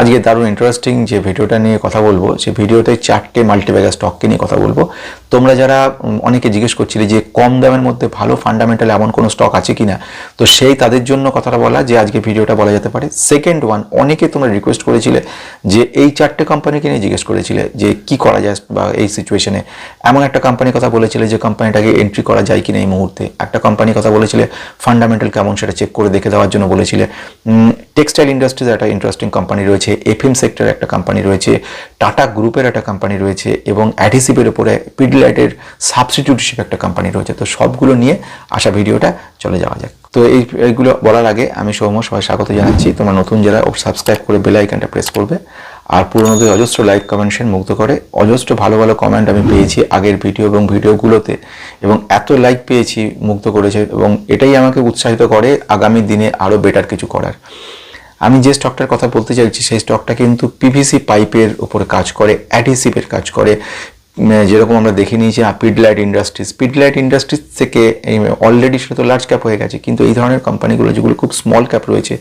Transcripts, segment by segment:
আজকে দারুণ ইন্টারেস্টিং যে ভিডিওটা নিয়ে কথা বলব, সে ভিডিওতে চারটে মাল্টিব্যাগার স্টককে নিয়ে কথা বলব। তোমরা যারা অনেকে জিজ্ঞেস করছিলে যে কম দামের মধ্যে ভালো ফান্ডামেন্টাল এমন কোনো স্টক আছে কিনা, তো সেই তাদের জন্য কথাটা বলা যে আজকে ভিডিওটা বলা যেতে পারে। সেকেন্ড ওয়ান অনেকে তোমরা রিকোয়েস্ট করেছিলে যে এই চারটে কোম্পানিকে নিয়ে জিজ্ঞেস করেছিলে যে কি করা যায় বা এই সিচুয়েশনে এমন একটা কোম্পানির কথা বলেছিলে যে কোম্পানিটাকে এন্ট্রি করা যায় কিনা এই মুহূর্তে। একটা কোম্পানির কথা বলেছিলে ফান্ডামেন্টাল কেমন সেটা চেক করে দেখে দেওয়ার জন্য বলেছিলে। টেক্সটাইল ইন্ডাস্ট্রিজ একটা ইন্টারেস্টিং কোম্পানি রয়েছে। এফএম সেক্টর একটা কোম্পানি রয়েছে টাটা গ্রুপের একটা কোম্পানি রয়েছে এবং অ্যাডিসিভের উপরে পিডলাইটের সাবস্টিটিউট হিসেবে একটা কোম্পানি রয়েছে। তো সবগুলো নিয়ে আসা ভিডিওটা চলে যাওয়া যাক। তো এই, এইগুলো বলার আগে আমি সৌম্য সবাই স্বাগত জানাচ্ছি। তোমরা নতুন যারা সাবস্ক্রাইব করে বেল আইকনটা প্রেস করবে। আর পুরোনোদের অজস্র লাইক কমেন্টশন মুগ্ধ করে, অজস্র ভালো ভালো কমেন্ট আমি পেয়েছি আগের ভিডিও এবং ভিডিওগুলোতে এবং এত লাইক পেয়েছি মুগ্ধ করেছে এবং এটাই আমাকে উৎসাহিত করে আগামী দিনে আরও বেটার কিছু করার। আমি যে স্টকটার কথা বলতে চাইছি, সেই স্টকটা কিন্তু পিভিসি পাইপের উপরে কাজ করে অ্যাডিসিভের কাজ করে। যেরকম আমরা দেখে নিয়েছি পিডলাইট ইন্ডাস্ট্রিজ পিডলাইট ইন্ডাস্ট্রিজ থেকে অলরেডি সেটা তো লার্জ ক্যাপ হয়ে গেছে, কিন্তু এই ধরনের কোম্পানিগুলো যেগুলো খুব স্মল ক্যাপ রয়েছে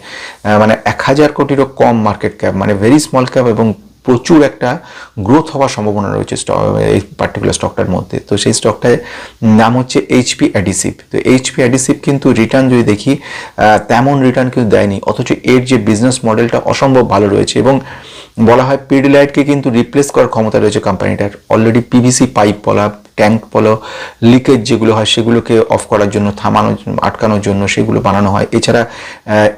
মানে এক হাজার কোটিরও কম মার্কেট ক্যাপ মানে ভেরি স্মল ক্যাপ এবং প্রচুর একটা গ্রোথ হওয়ার সম্ভাবনা রয়েছে এই পার্টিকুলার স্টকটার মধ্যে। তো সেই স্টকটায় নাম হচ্ছে এইচপি অ্যাডিসিভ তো এইচপি অ্যাডিসিভ কিন্তু রিটার্ন যদি দেখি তেমন রিটার্ন কিন্তু দেয়নি। অথচ এর যে বিজনেস মডেলটা অসম্ভব ভালো রয়েছে এবং বলা হয় পিডিলাইটকে কিন্তু রিপ্লেস করার ক্ষমতা রয়েছে কোম্পানিটার অলরেডি পিভিসি পাইপ বলা ট্যাঙ্ক বলো, লিকেজ যেগুলো হয় সেগুলোকে অফ করার জন্য, থামানোর আটকানোর জন্য সেগুলো বানানো হয়। এছাড়া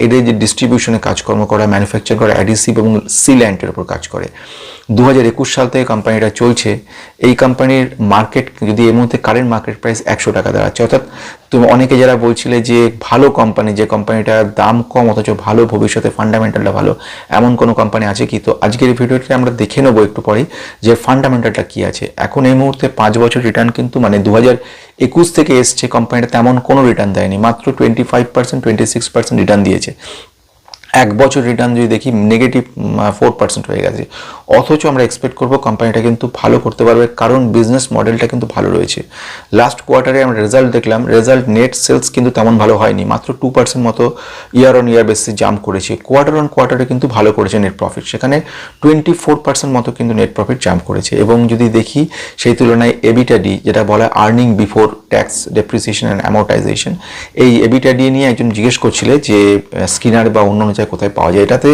এদের যে ডিস্ট্রিবিউশনে কাজকর্ম করা ম্যানুফ্যাকচার করা অ্যাডিসিভ এবং সিল্যান্টের উপর কাজ করে। দু হাজার একুশ সাল থেকে কোম্পানিটা চলছে। এই কোম্পানির মার্কেট যদি এর মধ্যে কারেন্ট মার্কেট প্রাইস একশো টাকা দাঁড়াচ্ছে, অর্থাৎ তুমি অনেকে যারা বলছিলে যে ভালো কোম্পানি যে কোম্পানিটার দাম কম, অথচ ভালো, ভবিষ্যতে ফান্ডামেন্টালটা ভালো, এমন কোনো কোম্পানি আছে কি? তো আজকের এই ভিডিওতে আমরা দেখে নেব একটু পরেই যে ফান্ডামেন্টালটা কি আছে। এখন এই মুহূর্তে পাঁচ বছর রিটার্ন কিন্তু মানে দু একুশ থেকে এসছে কোম্পানিটা তেমন কোনো রিটার্ন দেয়নি। মাত্র twenty five percent twenty six percent return দিয়েছে। এক বছর রিটার্ন যদি দেখি নেগেটিভ ফোর পার্সেন্ট হয়ে গেছে। অথচ আমরা এক্সপেক্ট করব কোম্পানিটা কিন্তু ভালো করতে পারবে, কারণ বিজনেস মডেলটা কিন্তু ভালো রয়েছে। লাস্ট কোয়ার্টারে আমরা রেজাল্ট দেখলাম রেজাল্ট নেট সেলস কিন্তু তেমন ভালো হয়নি, মাত্র টু পার্সেন্ট মতো ইয়ার অন ইয়ার বেসিসে জাম্প করেছে। কোয়ার্টার অন কোয়ার্টারে কিন্তু ভালো করেছে নেট প্রফিট সেখানে টোয়েন্টি ফোর পার্সেন্ট মতো কিন্তু নেট প্রফিট জাম্প করেছে। এবং যদি দেখি, সেই তুলনায় এবিটা ডি যেটা বলা earning before tax depreciation and amortization এই এবিটা ডি নিয়ে একজন জিজ্ঞেস করছিলে যে স্কিনার বা অন্য অন্য কোথায় পাওয়া যায়। এটাতে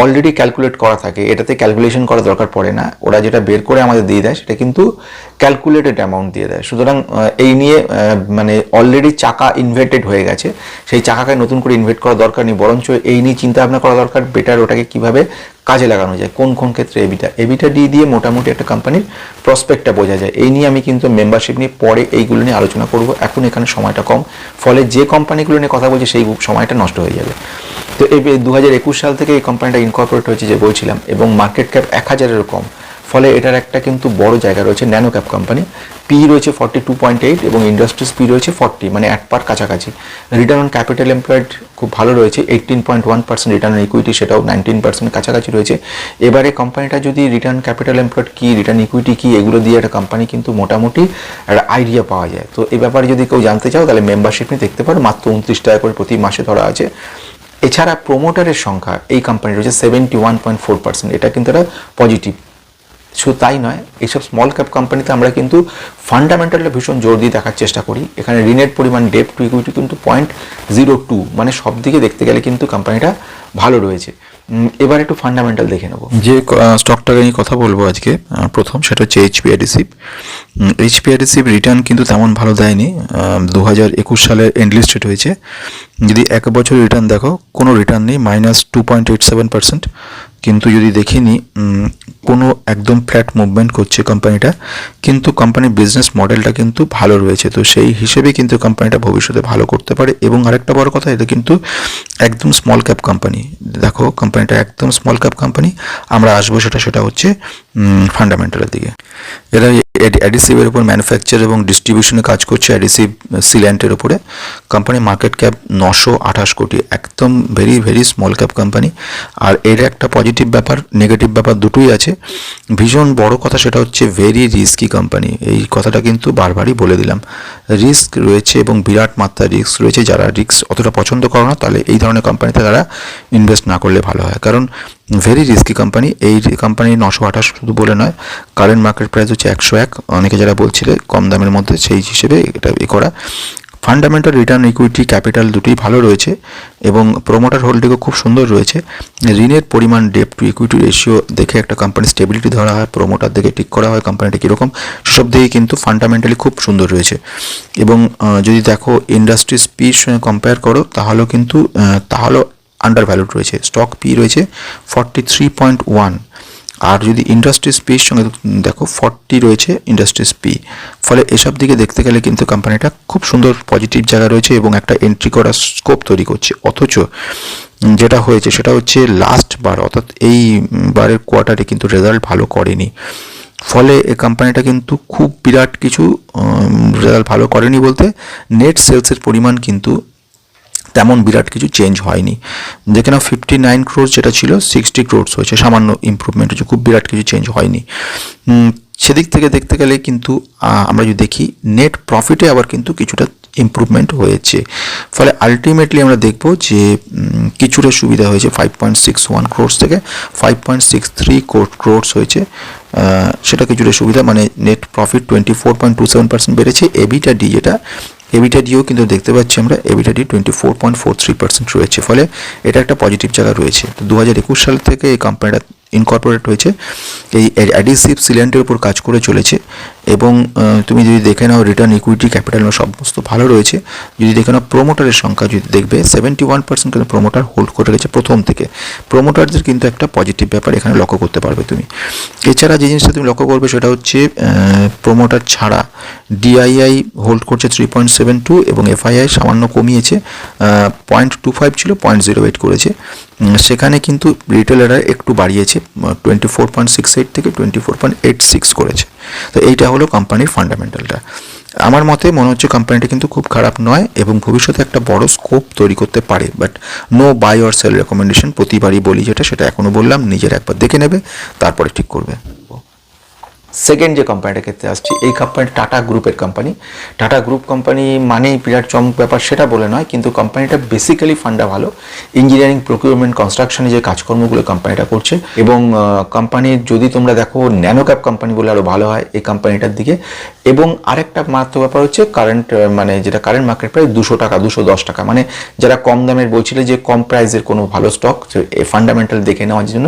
অলরেডি ক্যালকুলেট করা থাকে। এটাতে ক্যালকুলেশন করা দরকার পড়ে না। ওরা যেটা বের করে আমাদের দিয়ে দেয়, সেটা কিন্তু ক্যালকুলেটেড অ্যামাউন্ট দিয়ে দেয়। সুতরাং এই নিয়ে মানে অলরেডি চাকা ইনভেটেড হয়ে গেছে। সেই চাকাকে নতুন করে ইনভেট করা দরকার নেই। বরঞ্চ এই নিয়ে চিন্তা ভাবনা করা দরকার। বেটার ওটাকে কীভাবে কাজে লাগানো যায়। কোন কোন ক্ষেত্রে এবিটা এবিটা ডি দিয়ে মোটামুটি একটা কোম্পানির প্রসপেক্টটা বোঝা যায়। এই নিয়ে আমি কিন্তু মেম্বারশিপ নিয়ে পরে এইগুলো নিয়ে আলোচনা করব। এখন এখানে সময়টা কম। ফলে যে কোম্পানিগুলো নিয়ে কথা বলছি, সেই সময়টা নষ্ট হয়ে যাবে। তো এই দু হাজার একুশ সাল থেকে এই কোম্পানিটা ইনকর্পোরেট হয়েছে যে বলছিলাম, এবং মার্কেট ক্যাপ এক হাজারেরও কম। ফলে এটার একটা কিন্তু বড় জায়গা রয়েছে ন্যানো ক্যাপ কোম্পানি। পি রয়েছে ফর্টি টু পয়েন্ট এইট এবং ইন্ডাস্ট্রিজ পি রয়েছে ফর্টি মানে এক পার কাছাকাছি। রিটার্ন অন ক্যাপিটাল এমপ্লয়েড খুব ভালো রয়েছে eighteen point one percent return on equity সেটাও নাইনটিন পার্সেন্ট কাছাকাছি রয়েছে। এবারে কোম্পানিটা যদি রিটার্ন ক্যাপিটাল এমপ্লয়েড কী রিটার্ন ইকুইটি কি, এগুলো দিয়ে একটা কোম্পানি কিন্তু মোটামুটি একটা আইডিয়া পাওয়া যায়। তো এই ব্যাপারে যদি কেউ জানতে চাও, তাহলে মেম্বারশিপ নিয়ে দেখতে পারো, মাত্র উনত্রিশ টাকা করে প্রতি মাসে ধরা আছে। এছাড়া প্রোমোটারের সংখ্যা, এই কোম্পানি রয়েছে seventy one point four percent এটা কিন্তু একটা পজিটিভ শুধু তাই নয়, এইসব স্মল ক্যাপ কোম্পানিতে আমরা কিন্তু ফান্ডামেন্টালটা ভীষণ জোর দিয়ে দেখার চেষ্টা করি। এখানে ঋণের পরিমাণ ডেপ টু ইকুইটি কিন্তু পয়েন্ট জিরো টু মানে সব দিকে দেখতে গেলে কিন্তু কোম্পানিটা ভালো রয়েছে। এবার একটু ফান্ডামেন্টাল দেখে নেব। যে স্টকটাকে নিয়ে কথা বলব আজকে প্রথম সেটা হচ্ছে HP adhesive HP adhesive return কিন্তু তেমন ভালো দেয়নি দু হাজার একুশ সালে এন্ডলিস্টেড হয়েছে। যদি এক বছর রিটার্ন দেখো, কোনো রিটার্ন নেই minus two point eight seven percent কিন্তু যদি দেখিনি কোনো একদম ফ্ল্যাট মুভমেন্ট করছে কোম্পানিটা কিন্তু কোম্পানির বিজনেস মডেলটা কিন্তু ভালো রয়েছে। তো সেই হিসেবে কিন্তু কোম্পানিটা ভবিষ্যতে ভালো করতে পারে। এবং আরেকটা বড় কথা, এটা কিন্তু একদম স্মল ক্যাপ কোম্পানি দেখো কোম্পানিটা একদম স্মল ক্যাপ কোম্পানি আমরা আসব সেটা সেটা হচ্ছে ফান্ডামেন্টালের দিকে। এরা অ্যাডিসিভের উপর ম্যানুফ্যাকচার এবং ডিস্ট্রিবিউশনে কাজ করছে অ্যাডিসিভ সিল্যান্টের উপরে। কোম্পানি মার্কেট ক্যাপ নশো আঠাশ কোটি। একদম very very small cap company আর এর একটা পজিটিভ ব্যাপার নেগেটিভ ব্যাপার দুটোই আছে। ভীষণ বড় কথা সেটা হচ্ছে ভেরি রিস্কি কোম্পানি এই কথাটা কিন্তু বারবারই বলে দিলাম। রিস্ক রয়েছে এবং বিরাট মাত্রার রিস্ক রয়েছে। যারা রিস্ক অতটা পছন্দ করে না, তাহলে এই ধরনের কোম্পানিতে তারা ইনভেস্ট না করলে ভালো হয়। কারণ ভেরি রিস্কি কোম্পানি এই কোম্পানি নশো আঠাশ শুধু বলে নয় কারেন্ট মার্কেট প্রাইস হচ্ছে একশো এক। অনেকে যারা বলছিলে কম দামের মধ্যে সেই হিসেবে এটা এ করা। ফান্ডামেন্টাল রিটার্ন ইকুইটি ক্যাপিটাল দুটোই ভালো রয়েছে এবং প্রোমোটার হোল্ডিংও খুব সুন্দর রয়েছে। ঋণের পরিমাণ ডেপ টু ইকুইটি রেশিও দেখে একটা কোম্পানির স্টেবিলিটি ধরা হয় প্রোমোটার দেখে ঠিক করা হয় কোম্পানিটা কীরকম সব দিকেই কিন্তু ফান্ডামেন্টালি খুব সুন্দর রয়েছে। এবং যদি দেখো ইন্ডাস্ট্রি স্পির সঙ্গে কম্পেয়ার করো, তাহলেও কিন্তু তাহলেও আন্ডার ভ্যালুড রয়েছে। স্টক পি রয়েছে ফর্টি থ্রি পয়েন্ট ওয়ান আর যদি ইন্ডাস্ট্রিজ পির সঙ্গে দেখো ফর্টি রয়েছে ইন্ডাস্ট্রিজ পি ফলে এসব দিকে দেখতে গেলে কিন্তু কোম্পানিটা খুব সুন্দর পজিটিভ জায়গা রয়েছে এবং একটা এন্ট্রি করার স্কোপ তৈরি করছে। অথচ যেটা হয়েছে সেটা হচ্ছে লাস্ট বার, অর্থাৎ এই বারের কোয়ার্টারে কিন্তু রেজাল্ট ভালো করেনি। ফলে এ কোম্পানিটা কিন্তু খুব বিরাট কিছু রেজাল্ট ভালো করেনি বলতে নেট সেলসের পরিমাণ কিন্তু তেমন বিরাট কিছু চেঞ্জ হয়নি। দেখে নাও ফিফটি নাইন ক্রোর্স যেটা ছিল সিক্সটি ক্রোর্স হয়েছে। সামান্য ইমপ্রুভমেন্ট হয়েছে, খুব বিরাট কিছু চেঞ্জ হয়নি। সেদিক থেকে দেখতে গেলে কিন্তু আমরা যদি দেখি নেট প্রফিটে আবার কিন্তু কিছুটা ইমপ্রুভমেন্ট হয়েছে। ফলে আলটিমেটলি আমরা দেখব যে কিছুটা সুবিধা হয়েছে five point six one crores থেকে। Five point six three crores হয়েছে। সেটা কিছুটা সুবিধা মানে net profit twenty four point two seven percent বেড়েছে। এবিটা ডি যেটা এবিটা ডিও কিন্তু দেখতে পাচ্ছি আমরা EBITDA twenty four point four three percent রয়েছে। ফলে এটা একটা পজিটিভ জায়গা রয়েছে। তো দু একুশ সাল থেকে এই কোম্পানিটা ইনকর্পোরেট হয়েছে, এই অ্যাডিসিভ সিলিন্ডের উপর কাজ করে চলেছে এবং তুমি যদি দেখে নাও রিটার্ন ইকুইটি ক্যাপিটাল সমস্ত ভালো রয়েছে, যদি দেখে নাও প্রোমোটারের সংখ্যা যদি দেখবে সেভেন্টি ওয়ান পার্সেন্ট কিন্তু প্রোমোটার হোল্ড করে রেখেছে প্রথম থেকে। প্রোমোটারদের কিন্তু একটা পজিটিভ ব্যাপার এখানে লক্ষ্য করতে পারবে তুমি। এছাড়া যে জিনিসটা তুমি লক্ষ্য করবে সেটা হচ্ছে প্রোমোটার ছাড়া ডিআইআই হোল্ড করছে থ্রি পয়েন্ট সেভেন টু এবং এফআইআই সামান্য কমিয়েছে পয়েন্ট টু ফাইভ ছিল পয়েন্ট জিরো এইট করেছে। সেখানে কিন্তু রিটেলাররা একটু বাড়িয়েছে twenty four point six eight থেকে twenty four point eight six করেছে। তো এইটা হলো কোম্পানির ফান্ডামেন্টালটা আমার মতে মনে হচ্ছে কোম্পানিটা কিন্তু খুব খারাপ নয় এবং ভবিষ্যতে একটা বড় স্কোপ তৈরি করতে পারে but no buy or sell recommendation প্রতিবারই বলি যেটা, সেটা এখনও বললাম, নিজের একবার দেখে নেবে, তারপরে ঠিক করবে। সেকেন্ড যে কোম্পানিটা ক্ষেত্রে আসছি, এই কোম্পানি টাটা গ্রুপের কোম্পানি টাটা গ্রুপ কোম্পানি মানেই বিরাট চমক ব্যাপার, সেটা বলে নয়, কিন্তু কোম্পানিটা বেসিক্যালি ফান্ডা ভালো। ইঞ্জিনিয়ারিং প্রকিউরমেন্ট কনস্ট্রাকশনে যে কাজকর্মগুলো কোম্পানিটা করছে এবং কোম্পানির যদি তোমরা দেখো ন্যানো ক্যাপ কোম্পানি বলে আরও ভালো হয় এই কোম্পানিটার দিকে। এবং আরেকটা মারাত্মক ব্যাপার হচ্ছে কারেন্ট মানে যেটা কারেন্ট মার্কেট প্রাইস দুশো টাকা, দুশো দশ টাকা। মানে যারা কম দামের বলছিলে যে কম প্রাইসের কোনো ভালো স্টক ফান্ডামেন্টাল দেখে নেওয়ার জন্য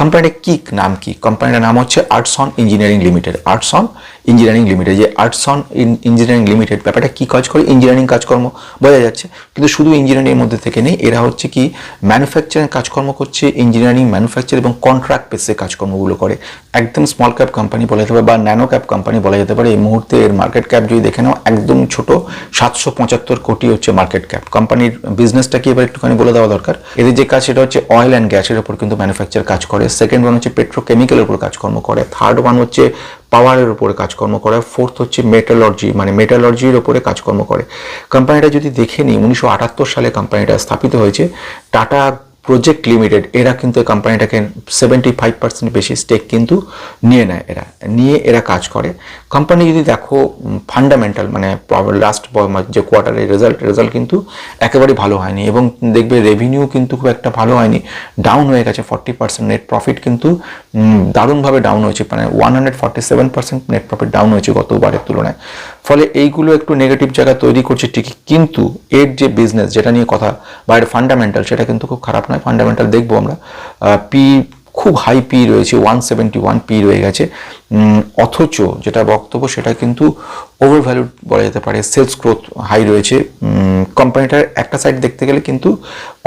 কোম্পানিটা কি নাম কি? কোম্পানিটার নাম হচ্ছে Artson engineering limited Artson engineering limited যে আর্টসন ইঞ্জিনিয়ারিং লিমিটেড। ব্যাপারটা কি কাজ করে? ইঞ্জিনিয়ারিং কাজকর্ম, বোঝা যাচ্ছে। কিন্তু শুধু ইঞ্জিনিয়ারিং মধ্যে থেকে নেই, এরা হচ্ছে কি ম্যানুফ্যাকচারিং কাজকর্ম করছে ইঞ্জিনিয়ারিং ম্যানুফ্যাকচার এবং কন্ট্রাক্ট বেসে কাজকর্মগুলো করে। একদম স্মল ক্যাপ কোম্পানি বলা যেতে পারে বা ন্যানো ক্যাপ কোম্পানি বলা যেতে পারে। এই মুহূর্তে এর মার্কেট ক্যাপ যদি দেখে নাও, একদম ছোট, সাতশো পঁচাত্তর কোটি হচ্ছে মার্কেট ক্যাপ কোম্পানির বিজনেসটা কি এবার একটুখানি বলে দেওয়া দরকার? এদের যে কাজ, সেটা হচ্ছে অয়েল অ্যান্ড গ্যাসের উপর কিন্তু ম্যানুফ্যাকচার কাজ করে। সেকেন্ড ওয়ান হচ্ছে পেট্রোকেমিক্যালের উপর কাজকর্ম করে। থার্ড ওয়ান হচ্ছে পাওয়ারের উপরে কাজকর্ম করে। ফোর্থ হচ্ছে মেটালর্জি মানে মেটালর্জির উপরে কাজকর্ম করে। কোম্পানিটা যদি দেখে নিই, উনিশশো আটাত্তর সালে কোম্পানিটা স্থাপিত হয়েছে টাটা প্রজেক্ট লিমিটেড এরা কিন্তু এই কোম্পানিটাকে সেভেন্টি ফাইভ পার্সেন্ট বেশি স্টেক কিন্তু নিয়ে নেয় এরা। নিয়ে এরা কাজ করে। কোম্পানি যদি দেখো ফান্ডামেন্টাল মানে লাস্ট যে কোয়ার্টারের রেজাল্ট রেজাল্ট কিন্তু একেবারেই ভালো হয়নি এবং দেখবে রেভিনিউ কিন্তু খুব একটা ভালো হয়নি। ডাউন হয়ে গেছে ফর্টি পার্সেন্ট নেট প্রফিট কিন্তু দারুণভাবে ডাউন হয়েছে। মানে one hundred forty seven percent net profit down হয়েছে গতবারের তুলনায়। ফলে এইগুলো একটু নেগেটিভ জায়গা তৈরি করছে ঠিকই, কিন্তু এর যে বিজনেস যেটা নিয়ে কথা, বা এর ফান্ডামেন্টাল সেটা কিন্তু খুব খারাপ নয়। ফান্ডামেন্টাল দেখব আমরা। পি খুব হাই পি রয়েছে ওয়ান সেভেন্টি ওয়ান পি রয়ে গেছে। অথচ যেটা বক্তব্য, সেটা কিন্তু ওভার ভ্যালু বলা যেতে পারে সেলস গ্রোথ হাই রয়েছে। কোম্পানিটার একটা সাইড দেখতে গেলে কিন্তু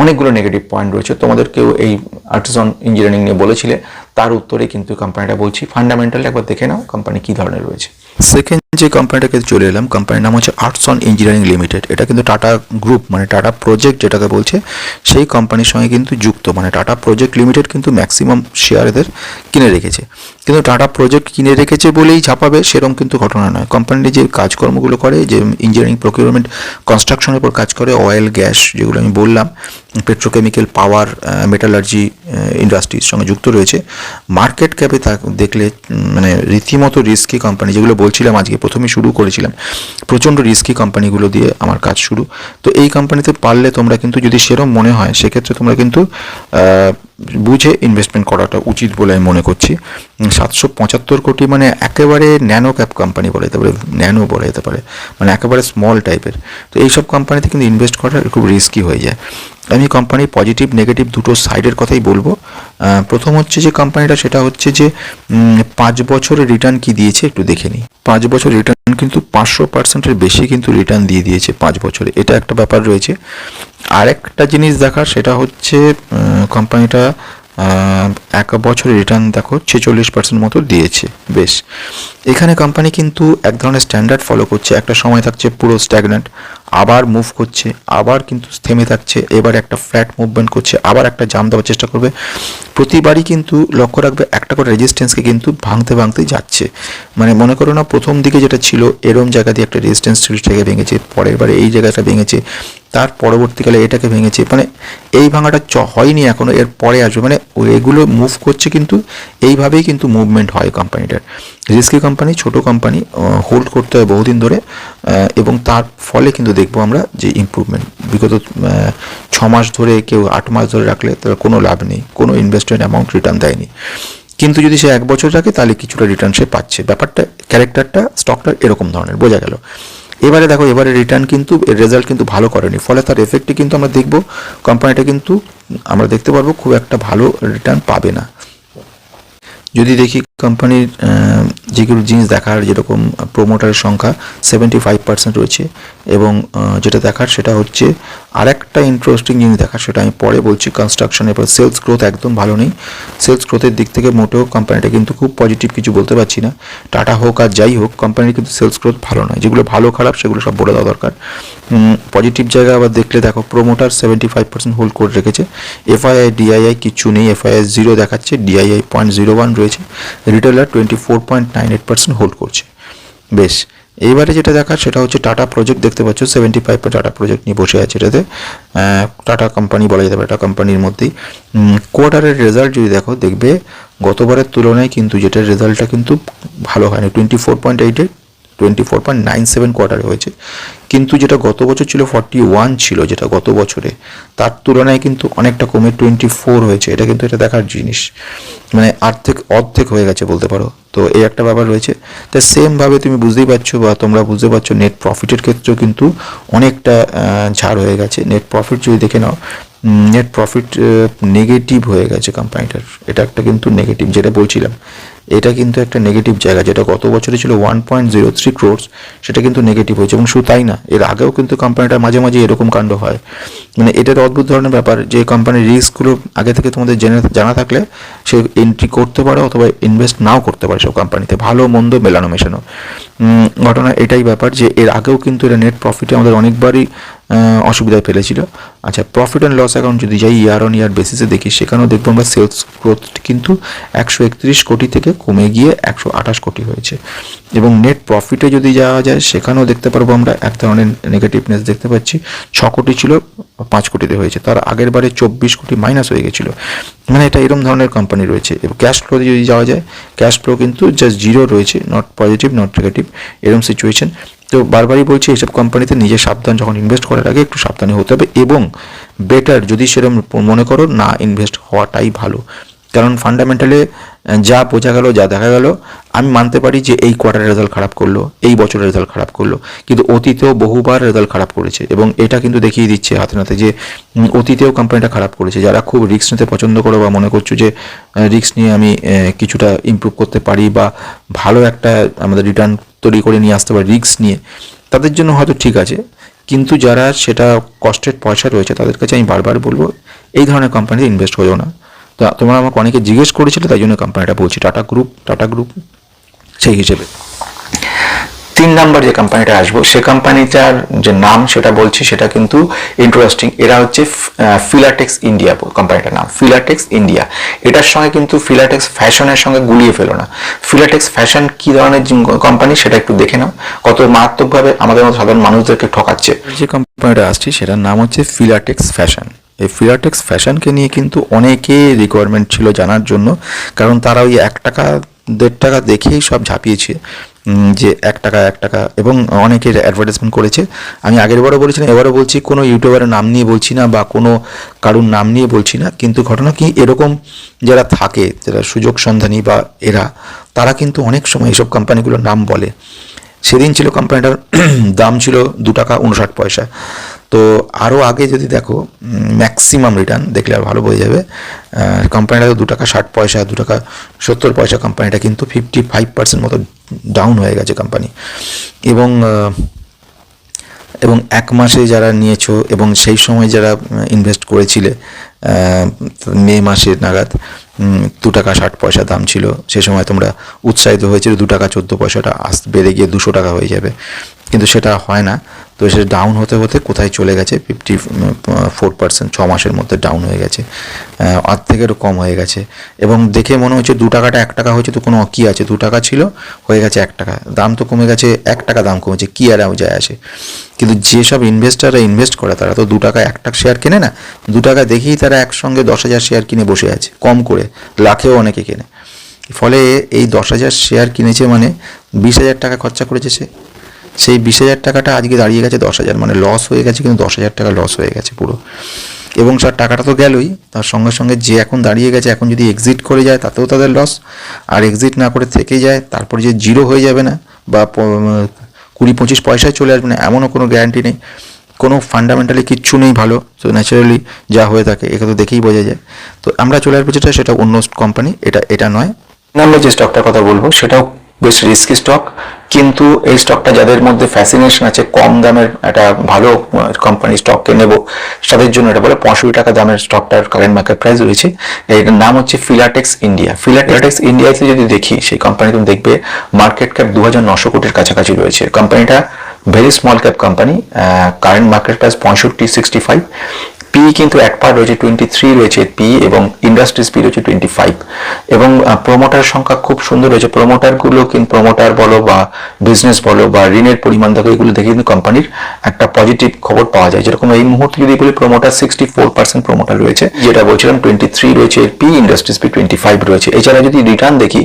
অনেকগুলো নেগেটিভ পয়েন্ট রয়েছে। তোমাদেরকেও এই আর্টিসন ইঞ্জিনিয়ারিং নিয়ে বলেছিলে, তার উত্তরে কিন্তু কোম্পানিটা বলছি। ফান্ডামেন্টাল একবার দেখে নাও কোম্পানি কী ধরনের রয়েছে। সেকেন্ড যে কোম্পানিটাকে চলে এলাম কোম্পানির নাম হচ্ছে আর্টসন ইঞ্জিনিয়ারিং লিমিটেড এটা কিন্তু টাটা গ্রুপ মানে টাটা প্রজেক্ট যেটাকে বলছে, সেই কোম্পানির সঙ্গে কিন্তু যুক্ত। মানে টাটা প্রজেক্ট লিমিটেড কিন্তু ম্যাক্সিমাম শেয়ার এদের কিনে রেখেছে। কিন্তু টাটা প্রজেক্ট কিনে রেখেছে বলেই ছাপাবে সেরকম কিন্তু ঘটনা নয়। কোম্পানিটি যে কাজকর্মগুলো করে, যে ইঞ্জিনিয়ারিং প্রকিউরমেন্ট কনস্ট্রাকশনের উপর কাজ করে অয়েল গ্যাস যেগুলো আমি বললাম পেট্রোকেমিক্যাল পাওয়ার মেটালার্জি ইন্ডাস্ট্রির সঙ্গে যুক্ত রয়েছে মার্কেট ক্যাপে দেখলে মানে রীতিমতো রিস্কি কোম্পানি যেগুলো বলছিলাম আজকে প্রথমে শুরু করেছিলাম, প্রচণ্ড রিস্কি কোম্পানিগুলো দিয়ে আমার কাজ শুরু। তো এই কোম্পানিতে পারলে তোমরা কিন্তু যদি সেরম মনে হয়, সেক্ষেত্রে তোমরা কিন্তু বুঝে ইনভেস্টমেন্ট করাটা উচিত বলে আমি মনে করছি। সাতশো পঁচাত্তর কোটি মানে একেবারে ন্যানো ক্যাপ কোম্পানি বলা যেতে পারে, ন্যানো বলা যেতে পারে মানে একেবারে স্মল টাইপের তো এইসব কোম্পানিতে কিন্তু ইনভেস্ট করাটা খুব রিস্কি হয়ে যায়। আমি কোম্পানির পজিটিভ নেগেটিভ দুটো সাইডের কথাই বলব। প্রথম হচ্ছে যে কোম্পানিটা সেটা হচ্ছে যে পাঁচ বছরের রিটার্ন কি দিয়েছে একটু দেখে নিই। পাঁচ বছর রিটার্ন কিন্তু পাঁচশো পার্সেন্টের বেশি কিন্তু রিটার্ন দিয়ে দিয়েছে পাঁচ বছরে। এটা একটা ব্যাপার রয়েছে। আরেকটা জিনিস দেখার, সেটা হচ্ছে কোম্পানিটা এক বছরে রিটার্ন দেখো, ছেচল্লিশ পার্সেন্ট মতো দিয়েছে। বেশ। এখানে কোম্পানি কিন্তু এক ধরনের স্ট্যান্ডার্ড ফলো করছে। একটা সময় থাকছে পুরো স্ট্যাগনেন্ট আবার মুভ করছে, আবার কিন্তু থেমে থাকছে, এবার একটা ফ্ল্যাট মুভমেন্ট করছে, আবার একটা জাম দেওয়ার চেষ্টা করবে। প্রতিবারই কিন্তু লক্ষ্য রাখবে, একটা করে রেজিস্ট্যান্সকে কিন্তু ভাঙতে ভাঙতে যাচ্ছে। মানে মনে করো না, প্রথম দিকে যেটা ছিল, এরম জায়গা দিয়ে একটা রেজিস্ট্যান্স থেকে ভেঙেছে, পরের বারে এই জায়গাটা ভেঙেছে। তার পরবর্তীকালে এটাকে ভেঙেছে। মানে এই ভাঙাটা চ, হয়নি এখনও, এর পরে আসবে। মানে এগুলো মুভ করছে কিন্তু, এইভাবেই কিন্তু মুভমেন্ট হয় কোম্পানিটার রিস্কি কোম্পানি ছোট কোম্পানি হোল্ড করতে হয় বহুদিন ধরে এবং তার ফলে কিন্তু দেখব আমরা যে ইমপ্রুভমেন্ট বিগত ছ মাস ধরে কেউ আট মাস ধরে রাখলে তার কোনো লাভ নেই, কোনো ইনভেস্টমেন্ট অ্যামাউন্ট রিটার্ন দেয়নি। কিন্তু যদি সে এক বছর রাখে, তাহলে কিছুটা রিটার্ন সে পাচ্ছে। ব্যাপারটা ক্যারেক্টারটা স্টকটা এরকম ধরনের, বোঝা গেল। এবারে দেখো, এবারে রিটার্ন কিন্তু রেজাল্ট কিন্তু ভালো করেনি। ফলে তার এফেক্টে কিন্তু আমরা দেখব। কোম্পানিটা কিন্তু আমরা দেখতে পারব, খুব একটা ভালো রিটার্ন পাবে না। যদি দেখি কোম্পানির যেগুলো জিনিস দেখার যেরকম প্রোমোটারের সংখ্যা সেভেন্টি ফাইভ পার্সেন্ট রয়েছে। এবং যেটা দেখার সেটা হচ্ছে আরেকটা ইন্টারেস্টিং জিনিস দেখার, সেটা আমি পরে বলছি কনস্ট্রাকশন এবার সেলস গ্রোথ একদম ভালো নেই। সেলস গ্রোথের দিক থেকে মোটেও কোম্পানিটা কিন্তু খুব পজিটিভ কিছু বলতে পারছি না। টাটা হোক আর যাই হোক কোম্পানির কিন্তু সেলস গ্রোথ ভালো নয়। যেগুলো ভালো খারাপ, সেগুলো সব বলে দেওয়া দরকার। পজিটিভ জায়গা আবার দেখলে দেখো promoter seventy five percent hold করে রেখেছে। এফআইআই ডিআইআই কিছু নেই। এফআইআই জিরো দেখাচ্ছে ডিআইআই পয়েন্ট জিরো ওয়ান রয়েছে। Retailer twenty four point nine eight hold করছে। বেশ, এইবারে যেটা দেখার সেটা হচ্ছে টাটা প্রজেক্ট দেখতে পাচ্ছ সেভেন্টি ফাইভ টাটা প্রজেক্ট নিয়ে বসে আছে এটাতে। টাটা কোম্পানি বলা যেতে পারে টাটা কোম্পানির মধ্যেই। কোয়ার্টারের রেজাল্ট যদি দেখো, দেখবে গতবারের তুলনায় কিন্তু যেটার রেজাল্টটা কিন্তু ভালো হয়নি টোয়েন্টি ফোর পয়েন্ট এইটে twenty four point nine seven কোয়ার্টারে হয়েছে। কিন্তু যেটা গত বছর ছিল ফর্টি ওয়ান ছিল, যেটা গত বছরে, তার তুলনায় কিন্তু অনেকটা কমে টোয়েন্টি ফোর হয়েছে। এটা কিন্তু এটা দেখার জিনিস। মানে অর্ধেক অর্ধেক হয়ে গেছে বলতে পারো। তো এই একটা ব্যাপার রয়েছে। তো সেমভাবে তুমি বুঝতেই পারছ বা তোমরা বুঝতে পারছ নেট প্রফিটের ক্ষেত্রেও কিন্তু অনেকটা ঝাড় হয়ে গেছে। নেট প্রফিট যদি দেখে নাও নেট প্রফিট নেগেটিভ হয়ে গেছে কোম্পানিটার এটা একটা কিন্তু নেগেটিভ যেটা বলছিলাম। এটা কিন্তু একটা নেগেটিভ জায়গা, যেটা গত বছরে ছিল one point zero three crores সেটা কিন্তু নেগেটিভ হয়েছে এবং শুধু তাই না, এর আগেও কিন্তু কোম্পানিটার মাঝে মাঝে এরকম কাণ্ড হয়। মানে এটার অদ্ভুত ধরনের ব্যাপার যে কোম্পানির রিস্কগুলো আগে থেকে তোমাদের জেনে জানা থাকলে সে এন্ট্রি করতে পারে অথবা ইনভেস্ট নাও করতে পারে সব কোম্পানিতে ভালো মন্দ মেলানো মেশানো। ঘটনা এটাই ব্যাপার যে এর আগেও কিন্তু এটা নেট প্রফিটে আমাদের অনেকবারই অসুবিধায় ফেলেছিল। আচ্ছা প্রফিট অ্যান্ড লস অ্যাকাউন্ট যদি যাই ইয়ার অন ইয়ার বেসিসে দেখি, সেখানেও দেখব আমরা সেলস গ্রোথ কিন্তু একশো একত্রিশ কোটি থেকে কমে গিয়ে একশো আঠাশ কোটি হয়েছে। এবং নেট প্রফিটে যদি যাওয়া যায়, সেখানেও দেখতে পারব আমরা এক ধরনের নেগেটিভনেস দেখতে পাচ্ছি। ছ কোটি ছিল, পাঁচ কোটিতে হয়েছে। তার আগের বারে চব্বিশ কোটি মাইনাস হয়ে গেছিল। মানে এটা এরকম ধরনের কোম্পানি রয়েছে। এবং ক্যাশ ফ্লোতে যদি যাওয়া যায় ক্যাশ ফ্লো কিন্তু জাস্ট জিরো রয়েছে। নট পজিটিভ নট নেগেটিভ এরকম সিচুয়েশন তো বারবারই বলছি, এইসব কোম্পানিতে নিজে সাবধান যখন ইনভেস্ট করার আগে একটু সাবধানে হতে হবে। এবং বেটার যদি সেরকম মনে করো, না ইনভেস্ট হওয়াটাই ভালো। কারণ ফান্ডামেন্টালে যা বোঝা গেল, যা দেখা গেল, আমি মানতে পারি যে এই কোয়ার্টারের রেজাল্ট খারাপ করল, এই বছরের রেজাল্ট খারাপ করল, কিন্তু অতীতেও বহুবার রেজাল্ট খারাপ করেছে এবং এটা কিন্তু দেখিয়ে দিচ্ছে হাতে নাতে যে অতীতেও কোম্পানিটা খারাপ করেছে। যারা খুব রিস্ক নিতে পছন্দ করো বা মনে করছ যে রিস্ক নিয়ে আমি কিছুটা ইমপ্রুভ করতে পারি বা ভালো একটা আমাদের রিটার্ন তৈরি করে নিয়ে আসতে পারি রিস্ক নিয়ে, তাদের জন্য হয়তো ঠিক আছে। কিন্তু যারা সেটা কষ্টের পয়সা রয়েছে, তাদের কাছে আমি বারবার বলব, এই ধরনের কোম্পানিতে ইনভেস্ট করো না। তো তোমরা আমাকে অনেকে জিজ্ঞেস করেছিলে, তাই জন্য কোম্পানিটা বলছি টাটা গ্রুপ টাটা গ্রুপ সেই হিসেবে। তিন নাম্বার যে কোম্পানিটা আসব, সে কোম্পানিটার যে নাম সেটা বলছি, সেটা কিন্তু ইন্টারেস্টিং এরা হচ্ছে ফিলাটেক্স ইন্ডিয়া কোম্পানিটার নাম ফিলাটেক্স ইন্ডিয়া এটার সঙ্গে কিন্তু ফিলাটেক্স ফ্যাশনের সঙ্গে গুলিয়ে ফেলো না। ফিলাটেক্স ফ্যাশন কি ধরনের কোম্পানি সেটা একটু দেখে নাও। কত মারাত্মকভাবে আমাদের মতো সাধারণ মানুষদেরকে ঠকাচ্ছে। যে কোম্পানিটা আসছে, সেটার নাম হচ্ছে ফিলাটেক্স ফ্যাশন এই ফিলাটেক্স ফ্যাশনকে নিয়ে কিন্তু অনেকে রিকোয়ারমেন্ট ছিল জানার জন্য, কারণ তারা ওই এক টাকা, দেড় টাকা দেখেই সব ঝাঁপিয়েছে যে এক টাকা এক টাকা, এবং অনেকের অ্যাডভার্টাইজমেন্ট করেছে। আমি আগের বারও বলেছিলাম, এবারও বলছি, কোনো ইউটিউবারের নাম নিয়ে বলছি না বা কোনো কারুর নাম নিয়ে বলছি না, কিন্তু ঘটনা কি, এরকম যারা থাকে, যারা সুযোগ সন্ধানী বা এরা, তারা কিন্তু অনেক সময় এইসব কোম্পানিগুলোর নাম বলে। সেদিন ছিল কোম্পানিটার দাম ছিল দু টাকা উনষাট পয়সা। তো আরও আগে যদি দেখো ম্যাক্সিমাম রিটার্ন দেখলে আর ভালো বোঝা যাবে। কোম্পানিটা দু টাকা ষাট পয়সা, দু টাকা সত্তর পয়সা কোম্পানিটা কিন্তু ফিফটি ফাইভ পার্সেন্ট মতো ডাউন হয়ে গেছে কোম্পানি এবং এবং এক মাসে যারা নিয়েছো এবং সেই সময় যারা ইনভেস্ট করেছিলে মে মাসের নাগাদ দু টাকা ষাট পয়সা দাম ছিল। সে সময় তোমরা উৎসাহিত হয়েছিল দু টাকা চোদ্দ পয়সাটা আস, বেড়ে গিয়ে দুশো টাকা হয়ে যাবে। কিন্তু সেটা হয় না। তো সে ডাউন হতে হতে কোথায় চলে গেছে? ফিফটি ফোর পার্সেন্ট ছ মাসের মধ্যে ডাউন হয়ে গেছে। অর্ধেকেরও কম হয়ে গেছে। এবং দেখে মনে হচ্ছে দু টাকাটা এক টাকা হয়েছে, তো কোনো কী আছে? দু টাকা ছিল, হয়ে গেছে এক টাকা। দাম তো কমে গেছে, এক টাকা দাম কমেছে, কী আর যায় আসে? কিন্তু যেসব ইনভেস্টাররা ইনভেস্ট করে, তারা তো দু টাকা এক টাকা শেয়ার কেনে না? দু টাকা দেখেই তারা একসঙ্গে দশ হাজার শেয়ার কিনে বসে আছে, কম করে। লাখেও অনেকে কেনে। ফলে এই দশ হাজার শেয়ার কিনেছে মানে বিশ হাজার টাকা খরচা করেছে সে। সেই বিশ হাজার টাকাটা আজকে দাঁড়িয়ে গেছে দশ হাজার মানে লস হয়ে গেছে কিন্তু দশ হাজার টাকা লস হয়ে গেছে পুরো। এবং তার টাকাটা তো গেলই, তার সঙ্গে সঙ্গে যে এখন দাঁড়িয়ে গেছে, এখন যদি এক্সিট করে যায় তাতেও তাদের লস আর এক্সিট না করে থেকে যায় তারপর যে জিরো হয়ে যাবে না, বা কুড়ি পঁচিশ পয়সায় চলে আসবে না, এমনও কোনো গ্যারান্টি নেই। কোনো ফান্ডামেন্টালি কিচ্ছু নেই ভালো তো ন্যাচারালি যা হয়ে থাকে, একে তো দেখেই বোঝা যায়। তো আমরা চলে আসব যেটা, সেটা অন্য কোম্পানি এটা এটা নয়। নাম্বার যে স্টকটার কথা বলব, সেটাও বেশ রিস্কি স্টক কিন্তু এই স্টকটা যাদের মধ্যে ফ্যাসিনেশন আছে, কম দামের একটা ভালো কোম্পানি স্টককে নেব, তাদের জন্য এটা বলে পঁয়ষট্টি টাকা দামের স্টকটার কারেন্ট মার্কেট প্রাইস রয়েছে। এটার নাম হচ্ছে ফিলাটেক্স ইন্ডিয়া ফিলাটেক্স ইন্ডিয়াতে যদি দেখি, সেই কোম্পানি তুমি দেখবে মার্কেট ক্যাপ দু হাজার নশো কোটির কাছাকাছি রয়েছে। কোম্পানিটা very small cap company current market price পঁয়ষট্টি সিক্সটি ফাইভ পি কিন্তু এক পার রয়েছে টোয়েন্টি থ্রি রয়েছে পি এবং ইন্ডাস্ট্রিজ পি রয়েছে টোয়েন্টি ফাইভ এবং প্রমোটার সংখ্যা খুব সুন্দর রয়েছে। প্রমোটারগুলো কিন্তু প্রমোটার বলো বা বিজনেস বলো বা ঋণের পরিমাণ দেখো, এগুলো দেখে কিন্তু কোম্পানির একটা পজিটিভ খবর পাওয়া যায়। যেরকম এই মুহূর্তে যদি বলি promoter sixty four percent promoter রয়েছে। যেটা বলছিলাম টোয়েন্টি থ্রি রয়েছে P industries P twenty five রয়েছে। এছাড়া যদি রিটার্ন দেখি,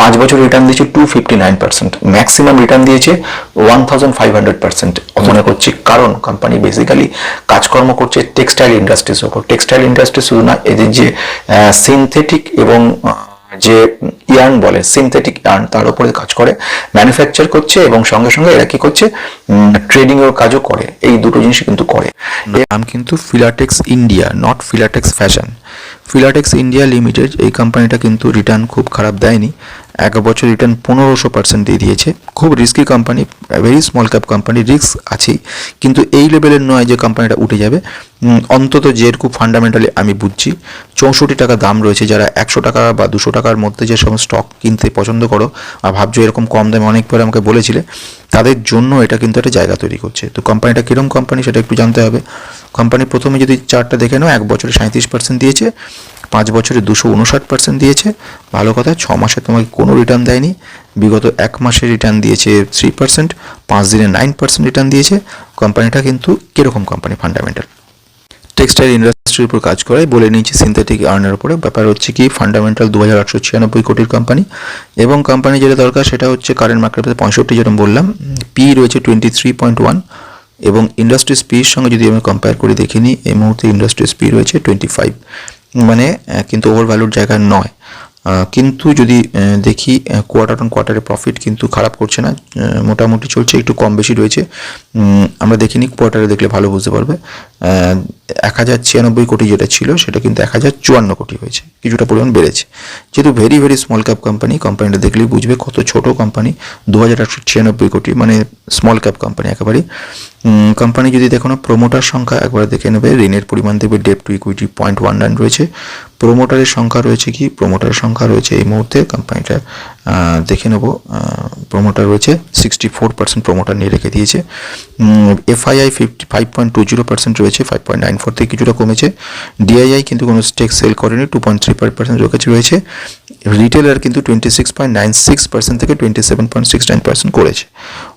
পাঁচ বছর রিটার্ন দিয়েছে two fifty nine percent maximum return দিয়েছে one thousand five hundred percent মনে করছি। কারণ কোম্পানি বেসিক্যালি কাজকর্ম করছে টেক্সটাইল ইন্ডাস্ট্রিজ ওপর টেক্সটাইল ইন্ডাস্ট্রি শুধু না এদের যে সিনথেটিক এবং যে ইয়ার্ন বলে সিনথেটিক ইয়ার্ন তার উপরে কাজ করে ম্যানুফ্যাকচার করছে এবং সঙ্গে সঙ্গে এরা কি করছে ট্রেডিং এর কাজও করে। এই দুটো জিনিস কিন্তু করে। নাম কিন্তু Filatex India not Filatex fashion Filatex India limited এই কোম্পানিটা কিন্তু রিটার্ন খুব খারাপ দেয়নি। এক বছর রিটার্ন পনেরোশো পার্সেন্ট দিয়ে দিয়েছে। খুব risky company very small cap company risk আছেই। কিন্তু এই লেভেলের নয় যে কোম্পানিটা উঠে যাবে। অন্তত যেরকম ফান্ডামেন্টালি আমি বুঝছি, চৌষট্টি টাকা দাম রয়েছে যারা একশো টাকা বা দুশো টাকার মধ্যে যে সমস্ত স্টক কিনতে পছন্দ করো, আর ভাবছ এরকম কম দামে অনেকবার আমাকে বলেছিলে, তাদের জন্য এটা কিন্তু একটা জায়গা তৈরি করছে। তো কোম্পানিটা কীরকম কোম্পানি সেটা একটু জানতে হবে। কোম্পানি প্রথমে যদি চার্টটা দেখে নাও, এক বছরে সাঁত্রিশ পার্সেন্ট দিয়েছে, পাঁচ বছরে দুশো উনষাট পার্সেন্ট দিয়েছে, ভালো কথা, ছ মাসে তোমাকে কোনো রিটার্ন দেয়নি, বিগত এক মাসে রিটার্ন দিয়েছে থ্রি পার্সেন্ট পাঁচ দিনে নাইন পার্সেন্ট রিটার্ন দিয়েছে কোম্পানিটা কিন্তু কীরকম কোম্পানি ফান্ডামেন্টাল টেক্সটাইল ইন্ডাস্ট্রির উপর কাজ করে। বলে নিয়েছি সিনথেটিক আর্নের উপরে। ব্যাপার হচ্ছে কি ফান্ডামেন্টাল দু হাজার আটশো ছিয়ানব্বই কোটির কোম্পানি এবং কোম্পানি যেটা দরকার, সেটা হচ্ছে কারেন্ট মার্কেট পঁয়ষট্টি যেরকম বললাম পি রয়েছে টোয়েন্টি থ্রি পয়েন্ট ওয়ান এবং ইন্ডাস্ট্রি স্পির সঙ্গে যদি আমি কম্পেয়ার করে, দেখিনি, এই মুহূর্তে ইন্ডাস্ট্রি স্পি রয়েছে টোয়েন্টি ফাইভ মানে কিন্তু ওভার ভ্যালুর জায়গা নয়। কিন্তু যদি দেখি কোয়ার্টার অন কোয়ার্টারে প্রফিট কিন্তু খারাপ করছে না মোটামুটি চলছে, একটু কম বেশি রয়েছে। আমরা দেখিনি কোয়ার্টারে দেখলে ভালো বুঝতে পারবে। এক হাজার ছিয়ানব্বই কোটি যেটা ছিল, সেটা কিন্তু এক হাজার চুয়ান্ন কোটি হয়েছে, কিছুটা পরিমাণ বেড়েছে। যেহেতু very very small cap company কোম্পানিটা দেখলেই বুঝবে কত ছোট কোম্পানি দু হাজার একশো ছিয়ানব্বই কোটি মানে স্মল ক্যাপ কোম্পানি একেবারে কোম্পানি যদি দেখো না প্রোমোটার সংখ্যা একবার দেখে নেবে, ঋণের পরিমাণ দেখবে debt to equity point one nine রয়েছে। প্রোমোটারের সংখ্যা রয়েছে কি? প্রোমোটারের সংখ্যা রয়েছে এই মুহূর্তে। কোম্পানিটা দেখে নেব। প্রোমোটার রয়েছে। সিক্সটি ফোর পার্সেন্ট প্রোমোটার নিয়ে রেখে দিয়েছে। FII fifty five point two zero percent রয়েছে। ফাইভ পয়েন্ট নাইন ফোর থেকে কিছুটা কমেছে। ডিআইআই কিন্তু কোনো স্টেক সেল করেনি। Two point three five percent রয়েছে। রিটেলার কিন্তু twenty six point nine six percent থেকে twenty seven point six nine percent করেছে।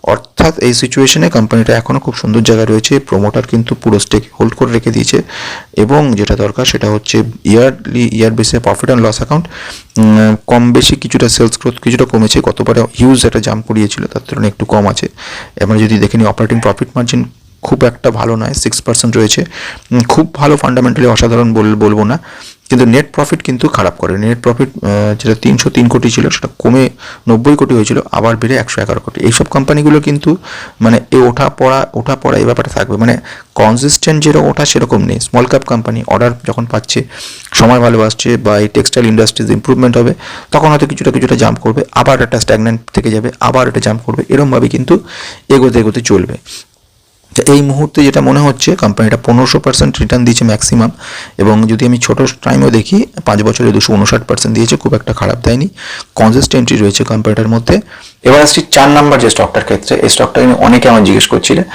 অর্থাৎ এই সিচুয়েশনে কোম্পানিটা এখনও খুব সুন্দর জায়গায় রয়েছে প্রোমোটার কিন্তু পুরো স্টেক হোল্ড করে রেখে দিয়েছে এবং যেটা দরকার সেটা হচ্ছে ইয়ারলি ইয়ার বেসে প্রফিট অ্যান্ড লস অ্যাকাউন্ট কম বেশি কিছুটা সেলস গ্রোথ কিছুটা কমেছে, গতবারে হিউজ একটা জাম্প করিয়েছিল, তার তুলনায় একটু কম আছে। এবার যদি দেখে নিই অপারেটিং প্রফিট মার্জিন খুব একটা ভালো নয় সিক্স পার্সেন্ট রয়েছে। খুব ভালো ফান্ডামেন্টালি অসাধারণ বল- বলব না। কিন্তু নেট প্রফিট কিন্তু খারাপ করে। নেট প্রফিট যেটা তিনশো তিন কোটি ছিল, সেটা কমে নব্বই কোটি হয়েছিল, আবার বেড়ে একশো এগারো কোটি। এইসব কোম্পানিগুলো কিন্তু মানে এ ওঠা পড়া ওঠা পড়া এই ব্যাপারটা থাকবে। মানে কনসিস্টেন্ট যেরকম ওঠা সেরকম নেই। স্মল ক্যাপ কোম্পানি অর্ডার যখন পাচ্ছে, সময় ভালো আসছে বা এই টেক্সটাইল ইন্ডাস্ট্রিজ ইম্প্রুভমেন্ট হবে, তখন হয়তো কিছুটা কিছুটা জাম্প করবে, আবার একটা স্ট্যাগনেন্ট থেকে যাবে, আবার এটা জাম্প করবে। এরমভাবে কিন্তু এগোতে এগোতে চলবে। তো এই মুহূর্তে যেটা মনে হচ্ছে কোম্পানিটা পনেরোশো পার্সেন্ট রিটার্ন দিয়েছে ম্যাক্সিমাম এবং যদি আমি ছোটো টাইমেও দেখি, পাঁচ বছরে দুশো উনষাট পার্সেন্ট দিয়েছে, খুব একটা খারাপ দেয়নি। কনসিস্টেন্টই রয়েছে কোম্পানিটার মধ্যে। এবার আসছি চার নাম্বার যে স্টকটার ক্ষেত্রে, এই স্টকটা নিয়ে অনেকে আমার জিজ্ঞেস করছিলেন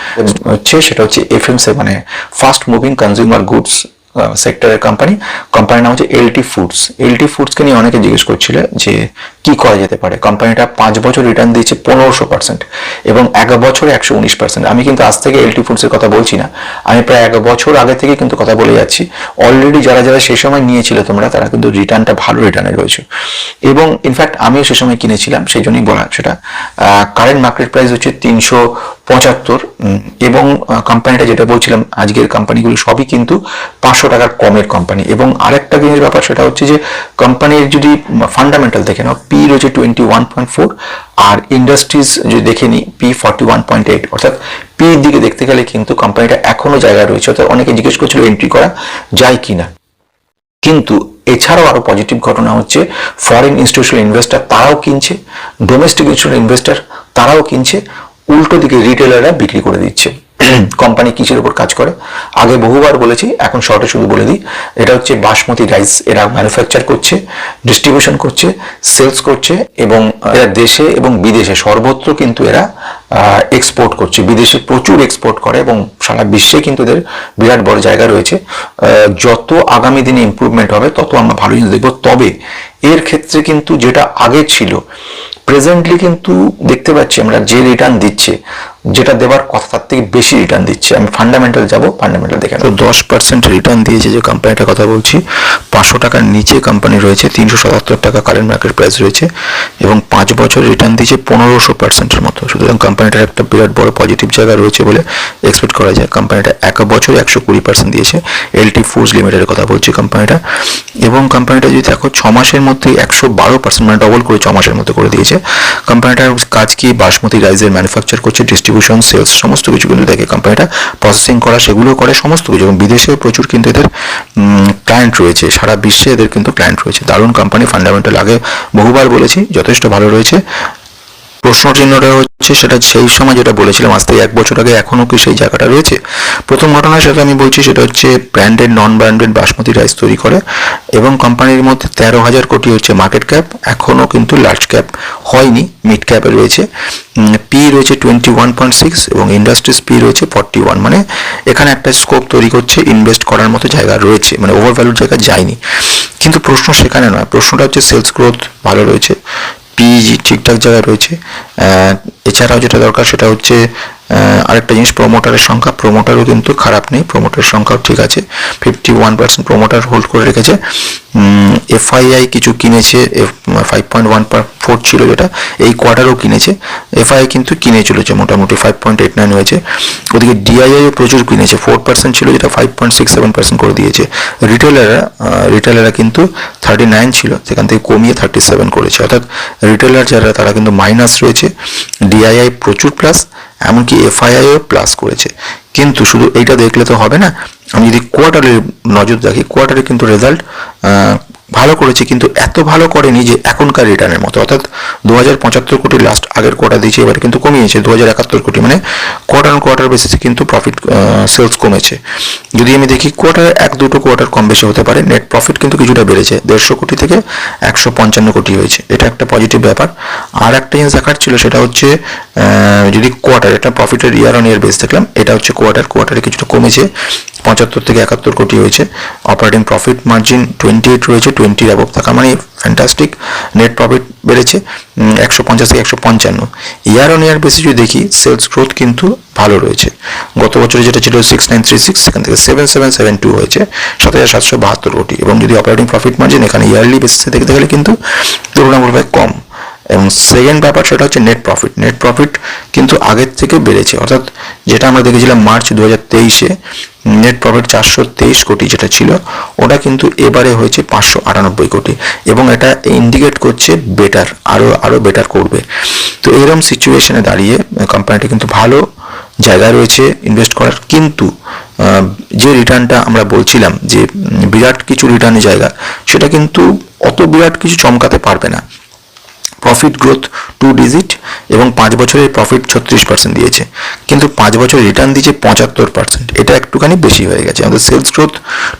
হচ্ছে সেটা হচ্ছে এফএমসি মানে ফাস্ট মুভিং কনজিউমার গুডস সেক্টরের কোম্পানি কোম্পানির নাম হচ্ছে এলটি ফুডস এলটি ফুডসকে নিয়ে অনেকে জিজ্ঞেস করছিল যে কি করা যেতে পারে? কোম্পানিটা পাঁচ বছর রিটার্ন দিয়েছে পনেরোশো পার্সেন্ট এবং এক বছরে একশো উনিশ পার্সেন্ট আমি কিন্তু আজ থেকে এলটি ফুডসের কথা বলছি না। আমি প্রায় এক বছর আগে থেকে কিন্তু কথা বলে যাচ্ছি। অলরেডি যারা যারা সেই সময় নিয়েছিল তোমরা, তারা কিন্তু রিটার্নটা ভালো রিটার্নে রয়েছে। এবং ইনফ্যাক্ট আমিও সে সময় কিনেছিলাম, সেই জন্যই বলা সেটা। কারেন্ট মার্কেট প্রাইস হচ্ছে তিনশো পঁচাত্তর এবং কোম্পানিটা যেটা বলছিলাম, আজকের কোম্পানিগুলো সবই কিন্তু পাঁচশো টাকার কমের কোম্পানি এবং আরেকটা জিনিস ব্যাপার, সেটা হচ্ছে যে কোম্পানির যদি ফান্ডামেন্টাল দেখে নাও পি রয়েছে টোয়েন্টি ওয়ান পয়েন্ট ফোর আর ইন্ডাস্ট্রিজ যদি দেখে নিই P forty one point eight অর্থাৎ পি এর দিকে দেখতে গেলে কিন্তু কোম্পানিটা এখনও জায়গায় রয়েছে। অর্থাৎ অনেকে জিজ্ঞেস করছিল এন্ট্রি করা যায় কিনা। কিন্তু এছাড়াও আরও পজিটিভ ঘটনা হচ্ছে ফরেন ইনস্টিটিউশনাল ইনভেস্টর তারাও কিনছে ডোমেস্টিক ইনস্টিটিউশনাল ইনভেস্টর তারাও কিনছে, উল্টো দিকে রিটেলাররা বিক্রি করে দিচ্ছে। কোম্পানি কিসের উপর কাজ করে? আগে বহুবার বলেছি, এখন শর্টে শুধু বলে দিই, এটা হচ্ছে বাসমতি রাইস। এরা ম্যানুফ্যাকচার করছে ডিস্ট্রিবিউশন করছে সেলস করছে এবং এরা দেশে এবং বিদেশে সর্বত্র কিন্তু এরা এক্সপোর্ট করছে। বিদেশে প্রচুর এক্সপোর্ট করে এবং সারা বিশ্বে কিন্তু এদের বিরাট বড় জায়গা রয়েছে। যত আগামী দিনে ইমপ্রুভমেন্ট হবে, তত আমরা ভালো জিনিস দেখব। তবে এর ক্ষেত্রে কিন্তু যেটা আগে ছিল প্রেজেন্টলি কিন্তু দেখতে পাচ্ছি আমরা যে রিটার্ন দিচ্ছে যেটা দেওয়ার কথা, তার থেকে বেশি রিটার্ন দিচ্ছে। আমি ফান্ডামেন্টাল যাব ফান্ডামেন্টাল দেখে তো দশ পার্সেন্ট রিটার্ন দিয়েছে যে কোম্পানিটার কথা বলছি, পাঁচশো টাকার নিচে কোম্পানি রয়েছে, তিনশো সাতাত্তর টাকা কারেন্ট মার্কেট প্রাইস রয়েছে, এবং পাঁচ বছর রিটার্ন দিয়েছে পনেরোশো পার্সেন্টের মতো। সুতরাং কোম্পানিটার একটা বিরাট বড় পজিটিভ জায়গা রয়েছে বলে এক্সপেক্ট করা যায়। কোম্পানিটা এক বছর একশো কুড়ি পার্সেন্ট দিয়েছে এলটি ফুডস লিমিটেডের কথা বলছি কোম্পানিটা এবং কোম্পানিটা যদি দেখো, ছ মাসের মধ্যে একশো বারো পার্সেন্ট মানে ডবল করে ছ মাসের মধ্যে করে দিয়েছে। কোম্পানিটার কাজ কি? বাসমতি রাইসের ম্যানুফ্যাকচার করছে ডিস্ট্রিবিউশন সেলস সমস্ত কিছু কিন্তু দেখে কোম্পানিটা প্রসেসিং করা, সেগুলো করে, সমস্ত কিছু। এবং বিদেশেও প্রচুর কিন্তু এদের ক্লায়েন্ট রয়েছে। সারা বিশ্বে এদের কিন্তু ক্লায়েন্ট রয়েছে। দারুণ কোম্পানি ফান্ডামেন্টাল আগে বহুবার বলেছি, যথেষ্ট ভালো রয়েছে। প্রশ্ন চিহ্নটা হচ্ছে সেটা সেই সময় যেটা বলেছিলাম, আজ থেকে এক বছর আগে এখনও কি সেই জায়গাটা রয়েছে? প্রথম ঘটনা সেটা আমি বলছি, সেটা হচ্ছে branded non branded basmati rice তৈরি করে এবং কোম্পানির মধ্যে তেরো হাজার কোটি হচ্ছে মার্কেট ক্যাপ এখনও কিন্তু লার্জ ক্যাপ হয়নি মিড ক্যাপে রয়েছে। পি রয়েছে টোয়েন্টি ওয়ান পয়েন্ট সিক্স এবং ইন্ডাস্ট্রিজ পি রয়েছে ফর্টি ওয়ান মানে এখানে একটা স্কোপ তৈরি করছে ইনভেস্ট করার মতো জায়গা রয়েছে মানে ওভার ভ্যালুর জায়গা যায়নি। কিন্তু প্রশ্ন সেখানে নয়, প্রশ্নটা হচ্ছে সেলস গ্রোথ ভালো রয়েছে পিজি ঠিকঠাক জায়গায় রয়েছে। এছাড়াও যেটা দরকার সেটা হচ্ছে আরেকটা জিনিস প্রোমোটারের সংখ্যা। প্রোমোটারও কিন্তু খারাপ নেই প্রোমোটারের সংখ্যাও ঠিক আছে। Fifty one percent promoter hold করে রেখেছে। এফআইআই কিছু কিনেছে ফাইভ পয়েন্ট ওয়ান ফোর ছিল যেটা, এই কোয়ার্টারও কিনেছে। এফআইআই কিন্তু কিনে চলেছে, মোটামুটি ফাইভ পয়েন্ট এইট নাইন হয়েছে। ওদিকে ডিআইআইও প্রচুর কিনেছে ফোর পার্সেন্ট ছিল যেটা five point six seven percent করে দিয়েছে। রিটেলাররা রিটেলাররা কিন্তু থার্টি নাইন ছিল সেখান থেকে কমিয়ে থার্টি সেভেন করেছে। অর্থাৎ রিটেলার যারা, তারা কিন্তু মাইনাস রয়েছে। ডিআইআই প্রচুর প্লাস এমনকি এফআইআইও প্লাস করেছে। কিন্তু শুধু এইটা দেখলে তো হবে না, আমি যদি কোয়ার্টারের নজর রাখি কোয়ার্টারে কিন্তু রেজাল্ট ভালো করেছে, কিন্তু এত ভালো করেনি যে এখনকার রিটার্নের মতো। অর্থাৎ দু হাজার পঁচাত্তর কোটি লাস্ট আগের কোয়ার্টার দিয়েছে, এবারে কিন্তু কমিয়েছে দু হাজার একাত্তর কোটি। মানে কোয়ার্টার অন কোয়ার্টার বেসিসে কিন্তু প্রফিট সেলস কমেছে। যদি আমি দেখি কোয়ার্টারে এক দুটো কোয়ার্টার কম বেশি হতে পারে নেট প্রফিট কিন্তু কিছুটা বেড়েছে। দেড়শো কোটি থেকে একশো পঞ্চান্ন কোটি হয়েছে। এটা একটা পজিটিভ ব্যাপার। আর একটা জিনিস দেখার ছিল, সেটা হচ্ছে যদি কোয়ার্টার এটা প্রফিটের ইয়ার অন ইয়ার বেস দেখলাম, এটা হচ্ছে কোয়ার্টার কোয়ার্টারে কিছুটা কমেছে। পঁচাত্তর থেকে একাত্তর কোটি হয়েছে। Operating profit margin twenty eight রয়েছে টোয়েন্টির অ্যাবভ থাকা মানে ফ্যান্টাস্টিক নেট প্রফিট বেড়েছে একশো পঞ্চাশ থেকে একশো পঞ্চান্ন। ইয়ার অন ইয়ার বেসি যদি দেখি সেলস গ্রোথ কিন্তু ভালো রয়েছে। গত বছরে যেটা ছিল সিক্স নাইন থ্রি সিক্স সেখান থেকে সেভেন সেভেন সেভেন টু হয়েছে সাত হাজার সাতশো বাহাত্তর কোটি। এবং যদি অপারেটিং প্রফিট মার্জিন এখানে ইয়ারলি বেসিসে দেখতে গেলে কিন্তু তুলনামূলকভাবে কম। এবং সেকেন্ড ব্যাপার সেটা হচ্ছে নেট প্রফিট নেট প্রফিট কিন্তু আগের থেকে বেড়েছে। অর্থাৎ যেটা আমরা দেখেছিলাম মার্চ দু হাজার তেইশে নেট প্রফিট চারশো তেইশ কোটি যেটা ছিল, ওটা কিন্তু এবারে হয়েছে পাঁচশো আটানব্বই কোটি। এবং এটা ইন্ডিকেট করছে বেটার আরও আরও বেটার করবে। তো এরকম সিচুয়েশনে দাঁড়িয়ে কোম্পানিটা কিন্তু ভালো জায়গায় রয়েছে ইনভেস্ট করার। কিন্তু যে রিটার্নটা আমরা বলছিলাম যে বিরাট কিছু রিটার্নের জায়গা, সেটা কিন্তু অত বিরাট কিছু চমকাতে পারবে না। প্রফিট গ্রোথ টু ডিজিট এবং পাঁচ বছরের প্রফিট ছত্রিশ পার্সেন্ট দিয়েছে। কিন্তু পাঁচ বছর রিটার্ন দিয়েছে পঁচাত্তর পার্সেন্ট এটা একটুখানি বেশি হয়ে গেছে। আমাদের সেলস গ্রোথ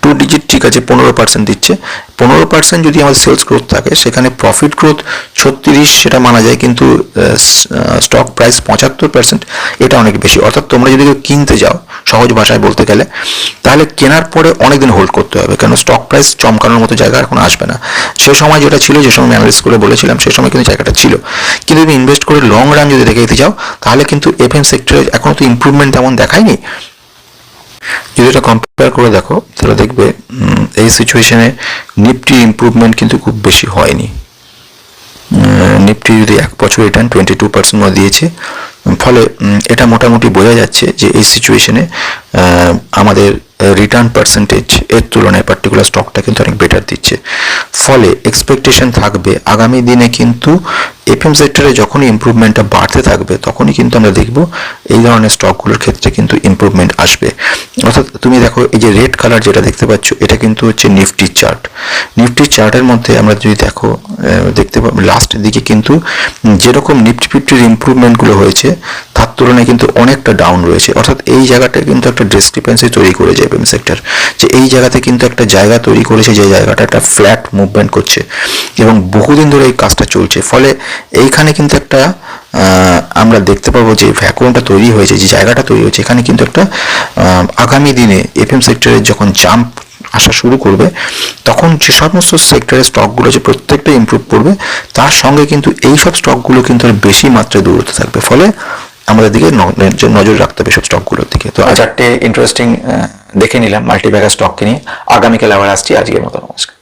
টু ডিজিট ঠিক আছে, পনেরো পার্সেন্ট দিচ্ছে। পনেরো পার্সেন্ট যদি আমাদের সেলস গ্রোথ থাকে, সেখানে প্রফিট গ্রোথ ছত্রিশ সেটা মানা যায়, কিন্তু স্টক প্রাইস পঁচাত্তর পার্সেন্ট এটা অনেক বেশি। অর্থাৎ তোমরা যদি কিনতে যাও, সহজ ভাষায় বলতে গেলে, তাহলে কেনার পরে অনেকদিন হোল্ড করতে হবে কারণ স্টক প্রাইস চমকানোর মতো জায়গা এখন আসবে না। সে সময় যেটা ছিল, যে সময় অ্যানালিস করে বলেছিলাম, সেই সময় কিন্তু জায়গাটা ছিল। কিন্তু তুমি ইনভেস্ট করে লং রান যদি দেখে দিতে যাও, তাহলে কিন্তু এফএম সেক্টরে এখনও তো ইমপ্রুভমেন্ট তেমন দেখায়নি। যদি এটা কম্পেয়ার করে দেখো, তাহলে দেখবে এই সিচুয়েশনে নিফটি ইমপ্রুভমেন্ট কিন্তু খুব বেশি হয়নি। নিফটি যদি এক বছর রিটার্ন টোয়েন্টি টু পার্সেন্ট দিয়েছে ফলে এটা মোটামুটি বোঝা যাচ্ছে যে এই সিচুয়েশনে আমাদের রিটার্ন পার্সেন্টেজ এর তুলনায় পার্টিকুলার স্টকটা কিন্তু অনেক বেটার দিচ্ছে। ফলে এক্সপেকটেশন থাকবে, আগামী দিনে কিন্তু এফএম সেক্টরে যখনই ইমপ্রুভমেন্টটা বাড়তে থাকবে, তখনই কিন্তু আমরা দেখব এই ধরনের স্টকগুলোর ক্ষেত্রে কিন্তু ইমপ্রুভমেন্ট আসবে। অর্থাৎ তুমি দেখো এই যে রেড কালার যেটা দেখতে পাচ্ছ, এটা কিন্তু হচ্ছে নিফটি চার্ট নিফটি চার্টের মধ্যে আমরা যদি দেখো দেখতে পাবো লাস্টের দিকে কিন্তু যেরকম নিফটি ফিফটির ইমপ্রুভমেন্টগুলো হয়েছে, তার তুলনায় কিন্তু অনেকটা ডাউন রয়েছে। অর্থাৎ এই জায়গাটা কিন্তু একটা ডিসক্রিপেন্সি তৈরি করে যায়। এফএম সেক্টর যে এই জায়গাতে কিন্তু একটা জায়গা তৈরি করেছে, যে জায়গাটা একটা ফ্ল্যাট মুভমেন্ট করছে এবং বহুদিন ধরে এই কাজটা চলছে। ফলে এইখানে কিন্তু একটা আমরা দেখতে পাবো যে ভ্যাকুয়ামটা তৈরি হয়েছে, যে জায়গাটা তৈরি হয়েছে, এখানে কিন্তু একটা আগামী দিনে এফএম সেক্টরের যখন জাম্প আসা শুরু করবে, তখন যে সমস্ত সেক্টরের স্টকগুলো যে প্রত্যেকটা ইম্প্রুভ করবে, তার সঙ্গে কিন্তু এই সব স্টকগুলো কিন্তু বেশি মাত্রায় দূরত্ব থাকবে। ফলে আমাদের দিকে নজর রাখতে হবে সব স্টকগুলোর দিকে। তো চারটে ইন্টারেস্টিং দেখে নিলাম মাল্টিপ্যাকার স্টক কিনে। আগামীকাল আবার আসছি। আজকের মতো নমস্কার।